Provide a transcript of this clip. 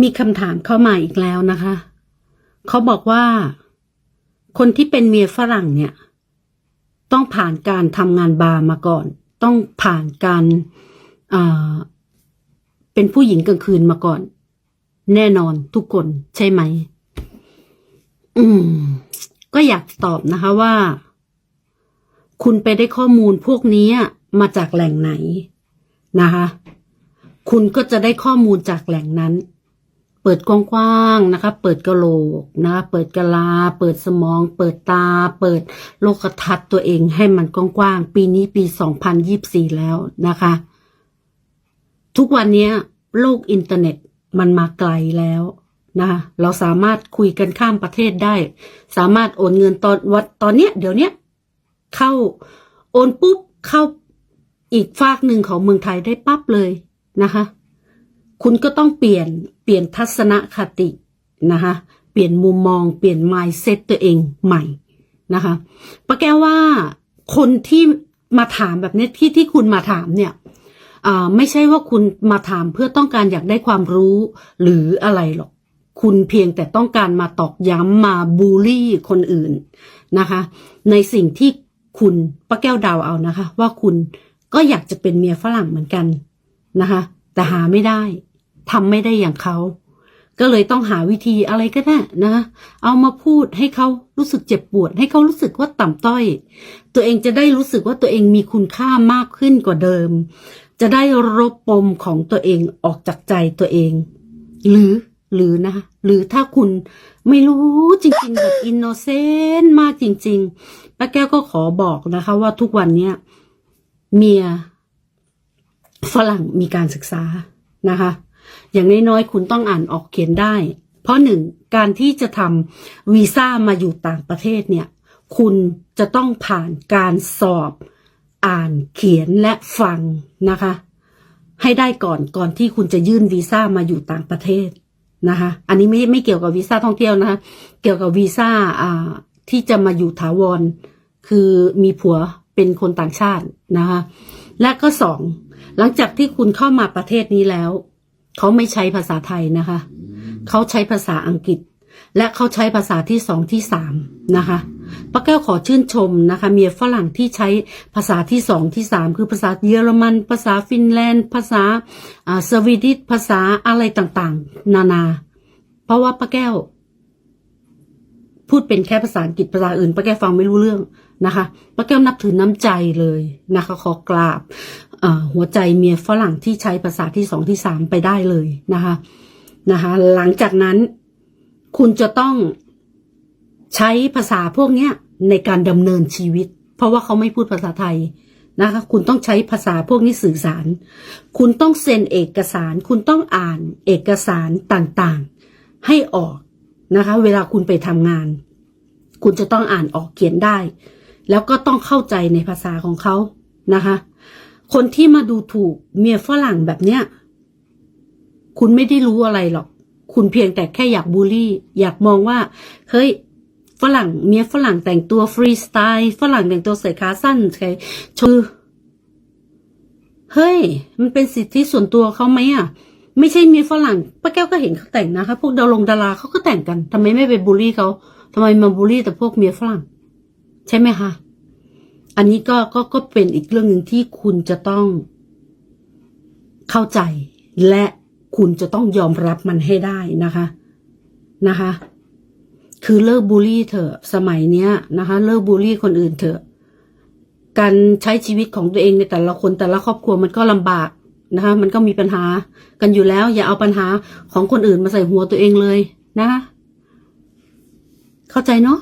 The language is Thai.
มีคำถามเข้ามาอีกแล้วนะคะ เขาบอกว่า คนที่เป็นเมียฝรั่งเนี่ย ต้องผ่านการทำงานบาร์มาก่อน ต้องผ่านการาเป็นผู้หญิงกลางคืนมาก่อน แน่นอนทุกคนใช่ไหม อืม ก็อยากตอบนะคะว่า คุณไปได้ข้อมูลพวกนี้มาจากแหล่งไหนนะคะ คุณก็จะได้ข้อมูลจากแหล่งนั้น เปิดกว้างๆนะคะ เปิดกระโหลกนะคะเปิดกะลา เปิดสมอง เปิดตา เปิดโลกทัศน์ตัวเองให้มันกว้างๆ ปีนี้ปี 2024 แล้วนะคะ ทุกวันนี้โลกอินเทอร์เน็ตมันมาไกลแล้วนะคะเราสามารถคุยกันข้ามประเทศได้ สามารถโอนเงินตอนวัดตอนเนี้ยเดี๋ยวเนี้ยเข้าโอนปุ๊บเข้าอีกฝากหนึ่งของเมืองไทยได้ปั๊บเลยนะคะ คุณก็ต้องเปลี่ยนเปลี่ยนทัศนคตินะคะเปลี่ยนมุมมองเปลี่ยน mindset ตัวเองใหม่นะคะป้าแก้วว่าคนที่มาถามแบบนี้ที่ที่คุณมาถามเนี่ยไม่ใช่ว่าคุณมาถามเพื่อต้องการอยากได้ความรู้หรืออะไรหรอก คุณเพียงแต่ต้องการมาตอกย้ำมาบูลลี่คนอื่นนะคะ ในสิ่งที่คุณป้าแก้วเดาวเอานะคะ ว่าคุณก็อยากจะเป็นเมียฝรั่งเหมือนกันนะคะ แต่หาไม่ได้ ทำไม่ได้อย่างเขา ก็เลยต้องหาวิธีอะไรก็ได้นะ เอามาพูดให้เขารู้สึกเจ็บปวด ให้เขารู้สึกว่าต่ำต้อย ตัวเองจะได้รู้สึกว่าตัวเองมีคุณค่ามากขึ้นกว่าเดิม จะได้รบปมของตัวเองออกจากใจตัวเอง หรือหรือนะคะหรือถ้าคุณไม่รู้จริงๆ แบบอินโนเซนต์มากจริงๆป้าแก้วก็ขอบอกนะคะ ว่าทุกวันเนี้ยเมียฝรั่งมีการศึกษานะคะ อย่างน้อยๆคุณต้องอ่านออกเขียนได้ เพราะหนึ่งการที่จะทำวีซ่ามาอยู่ต่างประเทศเนี่ย คุณจะต้องผ่านการสอบอ่านเขียนและฟังนะคะ ให้ได้ก่อนก่อนที่คุณจะยื่นวีซ่ามาอยู่ต่างประเทศนะคะ อันนี้ไม่ไม่เกี่ยวกับวีซ่าท่องเที่ยวนะคะ เกี่ยวกับวีซ่าอ่าที่จะมาอยู่ถาวร คือมีผัวเป็นคนต่างชาตินะคะ และก็สองหลังจากที่คุณเข้ามาประเทศนี้แล้ว เขาไม่ใช้ภาษาไทยนะคะ เขาใช้ภาษาอังกฤษ และเขาใช้ภาษาที่สองที่สามนะคะป้าแก้วขอชื่นชมนะคะ เมียฝรั่งที่ใช้ภาษาที่สองที่สามคือภาษาเยอรมัน ภาษาฟินแลนด์ ภาษาอ่าสวีดิชภาษาอะไรต่างๆ นานา เพราะว่าป้าแก้ว พูดเป็นแค่ภาษาอังกฤษภาษาอื่นป้าแก้วฟังไม่รู้เรื่องนะคะป้าแก้วนับถือน้ำใจเลยนะคะขอกราบหัวใจเมียฝรั่งที่ใช้ภาษาที่สองที่สามไปได้เลยนะคะนะคะหลังจากนั้นคุณจะต้องใช้ภาษาพวกเนี้ยในการดำเนินชีวิต เพราะว่าเขาไม่พูดภาษาไทยนะคะ คุณต้องใช้ภาษาพวกนี้สื่อสาร คุณต้องเซ็นเอกสาร คุณต้องอ่านเอกสารต่างๆ ให้ออก นะคะ เวลาคุณไปทำงาน คุณจะต้องอ่านออกเขียนได้ แล้วก็ต้องเข้าใจในภาษาของเขานะคะ คนที่มาดูถูกเมียฝรั่งแบบเนี้ย คุณไม่ได้รู้อะไรหรอก คุณเพียงแต่แค่อยากบูลลี่ อยากมองว่าเฮ้ยฝรั่งเมียฝรั่งแต่งตัวฟรีสไตล์ฝรั่งแต่งตัวใส่ขาสั้นใส่ชือเฮ้ย มันเป็นสิทธิส่วนตัวเขาไหมอะ ไม่ใช่มีฝรั่งป้าแก้วก็เห็นเขาแต่งนะคะ พวกดารงดาราเขาก็แต่งกันทำไมไม่ไปบูลลี่เขาทำไมมาบูลลี่แต่พวกเมียฝรั่ง ใช่ไหมคะอันนี้ก็ก็ก็เป็นอีกเรื่องหนึ่งที่คุณจะต้อง เข้าใจ และคุณจะต้องยอมรับมันให้ได้นะคะนะคะ คือเลิกบูลลี่เถอะสมัยเนี้ยนะคะ เลิกบูลลี่คนอื่นเถอะการใช้ชีวิตของตัวเองในแต่ละคนแต่ละครอบครัวมันก็ลำบาก นะคะ มันก็มีปัญหากันอยู่แล้ว อย่าเอาปัญหาของคนอื่นมาใส่หัวตัวเองเลยนะคะ เข้าใจเนาะ